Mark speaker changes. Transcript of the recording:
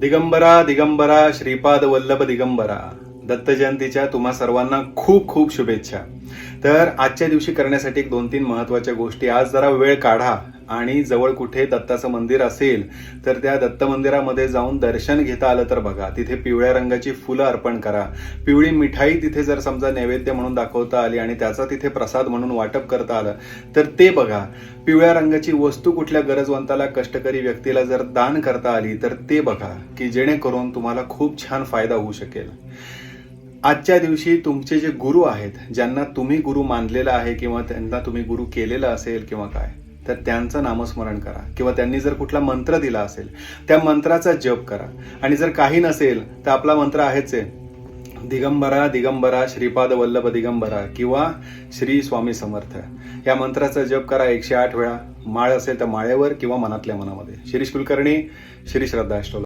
Speaker 1: दिगंबरा दिगंबरा श्रीपाद वल्लभ दिगंबरा. दत्त जयंतीच्या तुम्हा सर्वांना खूप खूप शुभेच्छा. तर आजच्या दिवशी करण्यासाठी एक दोन तीन महत्त्वाच्या गोष्टी. आज जरा वेळ काढा आणि जवळ कुठे दत्ताचं मंदिर असेल तर त्या दत्त मंदिरामध्ये जाऊन दर्शन घेता आलं तर बघा. तिथे पिवळ्या रंगाची फुलं अर्पण करा. पिवळी मिठाई तिथे जर समजा नैवेद्य म्हणून दाखवता आली आणि त्याचा तिथे प्रसाद म्हणून वाटप करता आलं तर ते बघा. पिवळ्या रंगाची वस्तू कुठल्या गरजवंताला कष्टकरी व्यक्तीला जर दान करता आली तर ते बघा की जेणेकरून तुम्हाला खूप छान फायदा होऊ शकेल. आजच्या दिवशी तुमचे जे गुरु आहेत ज्यांना तुम्ही गुरु मानलेला आहे किंवा त्यांना तुम्ही गुरु केलेला असेल किंवा काय तर त्यांचं नामस्मरण करा. किंवा त्यांनी जर कुठला मंत्र दिला असेल त्या मंत्राचा जप करा. आणि जर काही नसेल तर आपला मंत्र आहेच आहे दिगंबरा दिगंबरा श्रीपाद वल्लभ दिगंबरा किंवा श्री स्वामी समर्थ. या मंत्राचा जप करा एकशे आठ वेळा. माळ असेल तर माळेवर किंवा मनातल्या मनामध्ये. शिरीष कुलकर्णी श्री श्रद्धा